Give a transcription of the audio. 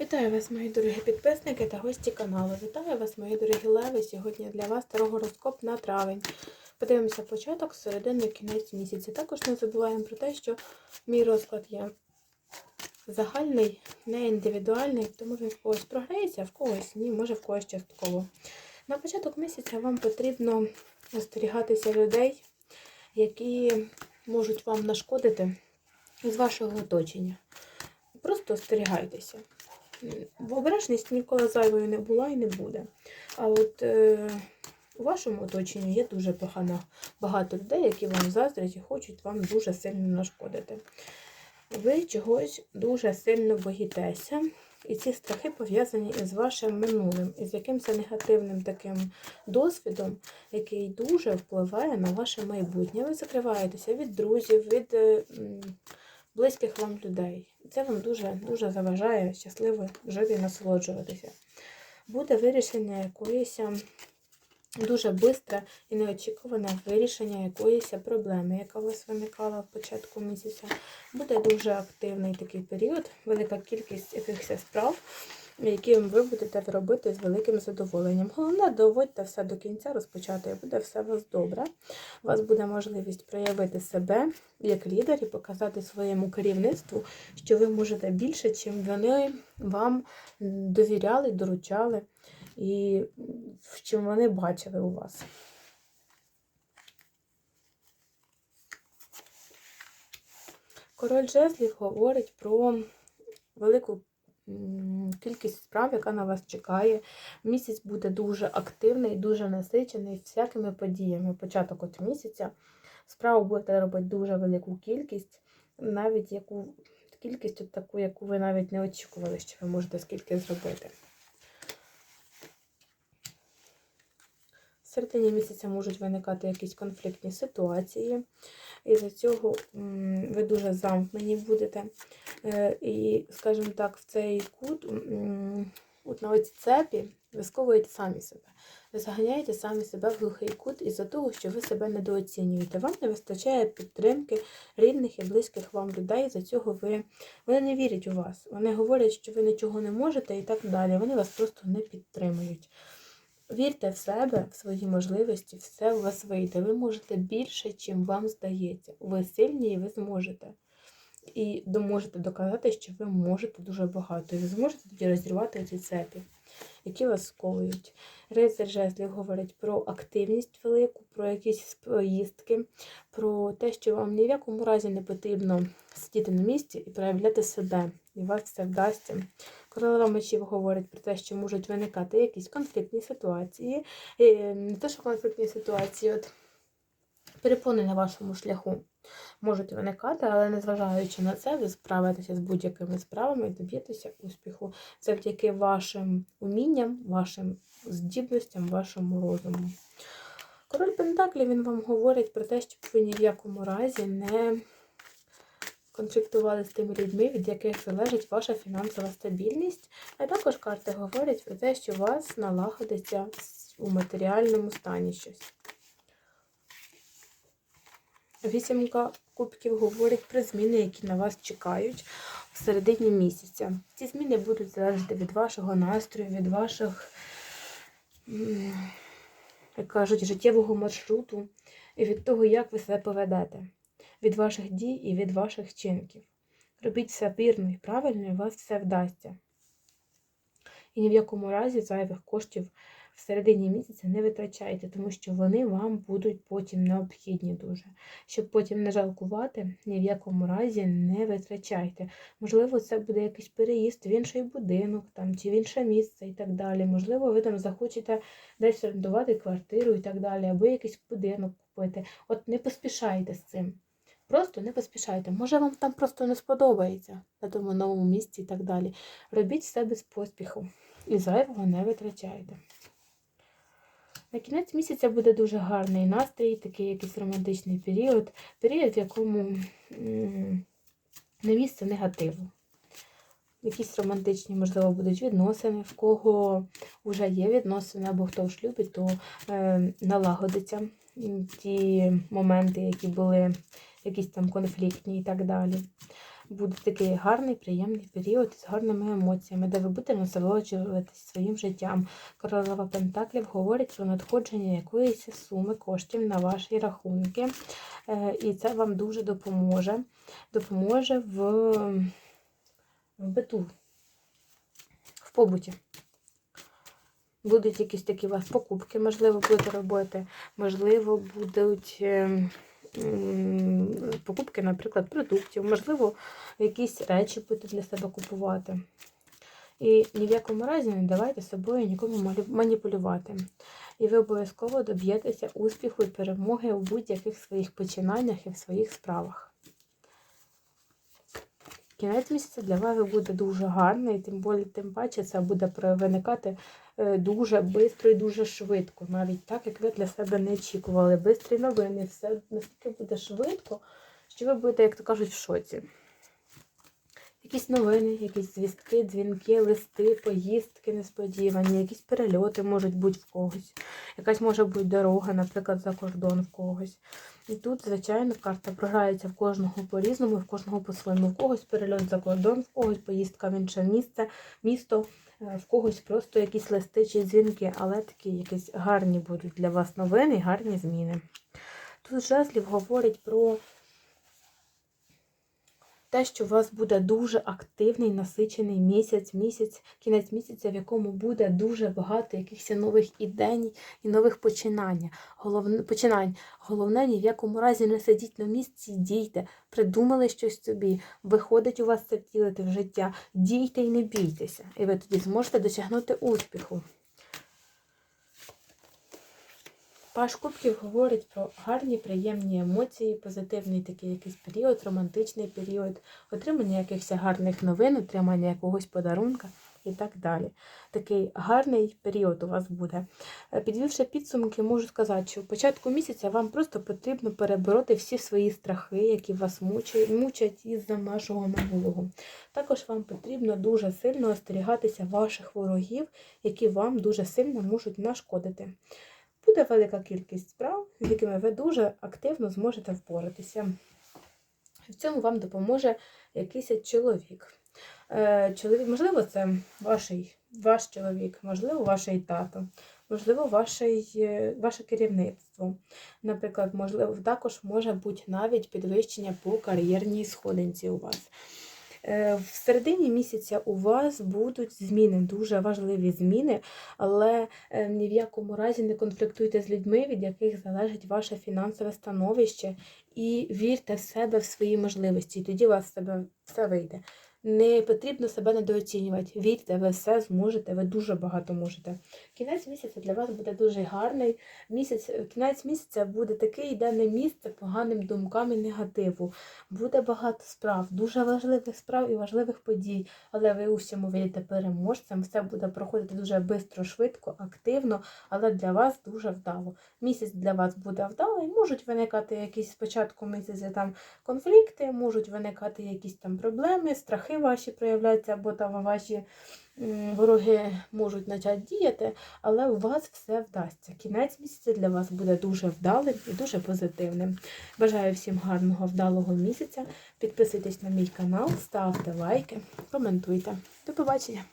Вітаю вас, мої дорогі підписники та гості каналу. Вітаю вас, мої дорогі леви. Сьогодні для вас розкоп на травень. Подивимося початок, середину, кінець місяця. Також не забуваємо про те, що мій розклад є загальний, не індивідуальний, тому він в когось програється, а в когось ні, може в когось частково. На початок місяця вам потрібно остерігатися людей, які можуть вам нашкодити з вашого оточення. Просто остерігайтеся. М, Обережність ніколи зайвою не була і не буде. А от е, у вашому оточенні є дуже погано, багато людей, які вам заздрять і хочуть вам дуже сильно нашкодити. Ви чогось дуже сильно боїтеся, і ці страхи пов'язані із вашим минулим, із якимось негативним таким досвідом, який дуже впливає на ваше майбутнє. Ви закриваєтеся від друзів, від е, близьких вам людей. Це вам дуже, дуже заважає щасливо жити і насолоджуватися. Буде вирішення якоїсь ем, дуже швидке і неочікуване вирішення якоїсь проблеми, яка у вас виникала в початку місяця. Буде дуже активний такий період, велика кількість якихось справ, які ви будете робити з великим задоволенням. Головне, доводьте все до кінця, розпочати, і буде все у вас добре. У вас буде можливість проявити себе як лідер і показати своєму керівництву, що ви можете більше, чим вони вам довіряли, доручали і чим вони бачили у вас. Король жезлів говорить про велику кількість справ, яка на вас чекає. Місяць буде дуже активний, дуже насичений всякими подіями. Початок от місяця. Справу будете робити дуже велику кількість, навіть яку кількість от таку, яку ви навіть не очікували, що ви можете скільки зробити. Середині місяця можуть виникати якісь конфліктні ситуації. І за цього ви дуже замкнені будете. Е, І, скажімо так, в цей кут, от на оці цепі, ви сковуєте самі себе. Ви заганяєте самі себе в глухий кут із-за того, що ви себе недооцінюєте. Вам не вистачає підтримки рідних і близьких вам людей. За цього ви вони не вірять у вас. Вони говорять, що ви нічого не можете і так далі. Вони вас просто не підтримують. Вірте в себе, в свої можливості, все у вас вийде. Ви можете більше, чим вам здається. Ви сильні і ви зможете. І можете доказати, що ви можете дуже багато. І ви зможете тоді розірвати ці цепі, які вас сковують. Рицар жезлів говорить про активність велику, про якісь поїздки, про те, що вам ні в якому разі не потрібно сидіти на місці і проявляти себе. І вас це вдасться. Королева мечів говорить про те, що можуть виникати якісь конфліктні ситуації. Не те, що конфліктні ситуації, от перепони на вашому шляху можуть виникати, але незважаючи на це, ви справитеся з будь-якими справами і доб'єтеся успіху завдяки вашим умінням, вашим здібностям, вашому розуму. Король Пентаклів він вам говорить про те, щоб ви ні в якому разі не конфліктували з тими людьми, від яких залежить ваша фінансова стабільність. А також карти говорять про те, що у вас налагодиться у матеріальному стані щось. Вісімка кубків говорить про зміни, які на вас чекають в середині місяця. Ці зміни будуть залежати від вашого настрою, від ваших, як кажуть, життєвого маршруту і від того, як ви себе поведете, від ваших дій і від ваших вчинків. Робіть все вірно і правильно, і вас все вдасться. І ні в якому разі зайвих коштів в середині місяця не витрачайте, тому що вони вам будуть потім необхідні дуже. Щоб потім не жалкувати, ні в якому разі не витрачайте. Можливо, це буде якийсь переїзд в інший будинок там, чи в інше місце і так далі. Можливо, ви там захочете десь орендувати квартиру і так далі, або якийсь будинок купити. От не поспішайте з цим. Просто не поспішайте. Може, вам там просто не сподобається на тому новому місці і так далі. Робіть все без поспіху і зайвого не витрачайте. На кінець місяця буде дуже гарний настрій, такий якийсь романтичний період, період, в якому не місце негативу. Якісь романтичні, можливо, будуть відносини, в кого вже є відносини, або хто в шлюбі, то е, налагодиться ті моменти, які були якісь там конфліктні і так далі. буде такий гарний, приємний період з гарними емоціями, де ви будете насолоджуватись своїм життям. Королева Пентаклів говорить про надходження якоїсь суми коштів на ваші рахунки. Е, І це вам дуже допоможе. Допоможе в, в биту, в побуті. Будуть якісь такі у вас покупки, можливо, будете робити, можливо, будуть е, м, покупки, наприклад, продуктів, можливо, якісь речі будете для себе купувати. І ні в якому разі не давайте собою нікому маніпулювати. І ви обов'язково доб'єтеся успіху і перемоги у будь-яких своїх починаннях і в своїх справах. Кінець місяця для вас буде дуже гарний, тим більше, тим паче це буде виникати е, дуже швидко і дуже швидко, навіть так, як ви для себе не очікували. Бистрі новини, все настільки буде швидко, що ви будете, як то кажуть, в шоці. Якісь новини, якісь звістки, дзвінки, листи, поїздки несподівані, якісь перельоти можуть бути в когось. Якась може бути дорога, наприклад, за кордон в когось. І тут, звичайно, карта програється в кожного по-різному, в кожного по-своєму. В когось перельот за кордон, в когось поїздка в інше місце, місто, е, в когось просто якісь листи чи дзвінки, але такі якісь гарні будуть для вас новини гарні зміни. Тут жезлів говорить про те, що у вас буде дуже активний насичений місяць, місяць, кінець місяця, в якому буде дуже багато якихось нових ідей і нових починань. Головне, починань. Головне, ні в якому разі не сидіть на місці, дійте, придумали щось собі, виходить у вас це втілити в життя, дійте і не бійтеся. І ви тоді зможете досягнути успіху. Паш Кубків говорить про гарні, приємні емоції, позитивний такий якийсь період, романтичний період, отримання якихось гарних новин, отримання якогось подарунка і так далі. Такий гарний період у вас буде. Е, Підвівши підсумки, можу сказати, що в початку місяця вам просто потрібно перебороти всі свої страхи, які вас мучать, із-за вашого минулого. Також вам потрібно дуже сильно остерігатися ваших ворогів, які вам дуже сильно можуть нашкодити буде велика кількість справ, з якими ви дуже активно зможете впоратися. В цьому вам допоможе якийсь чоловік. Е, чоловік, можливо, це ваш, ваш чоловік, можливо, ваш тато, можливо, ваш, ваше керівництво. Наприклад, можливо, також може бути навіть підвищення по кар'єрній сходинці у вас. Е, В середині місяця у вас будуть зміни, дуже важливі зміни, але е, ні в якому разі не конфліктуйте з людьми, від яких залежить ваше фінансове становище, і вірте в себе, в свої можливості, і тоді у вас себе все вийде. Не потрібно себе недооцінювати. Вірте, ви все зможете, ви дуже багато можете. Кінець місяця для вас буде дуже гарний. Місяць, кінець місяця буде такий, де не місце поганим думкам і негативу. Буде багато справ, дуже важливих справ і важливих подій, але ви у всьому вийдете переможцем. Все буде проходити дуже швидко, швидко, активно, але для вас дуже вдало. Місяць для вас буде вдалий. Можуть виникати якісь спочатку місяця там конфлікти, можуть виникати якісь там проблеми, страхи ваші проявляються, або там ваші вороги можуть почати діяти, але у вас все вдасться. Кінець місяця для вас буде дуже вдалим і дуже позитивним. Бажаю всім гарного, вдалого місяця. Підписуйтесь на мій канал, ставте лайки, коментуйте. До побачення!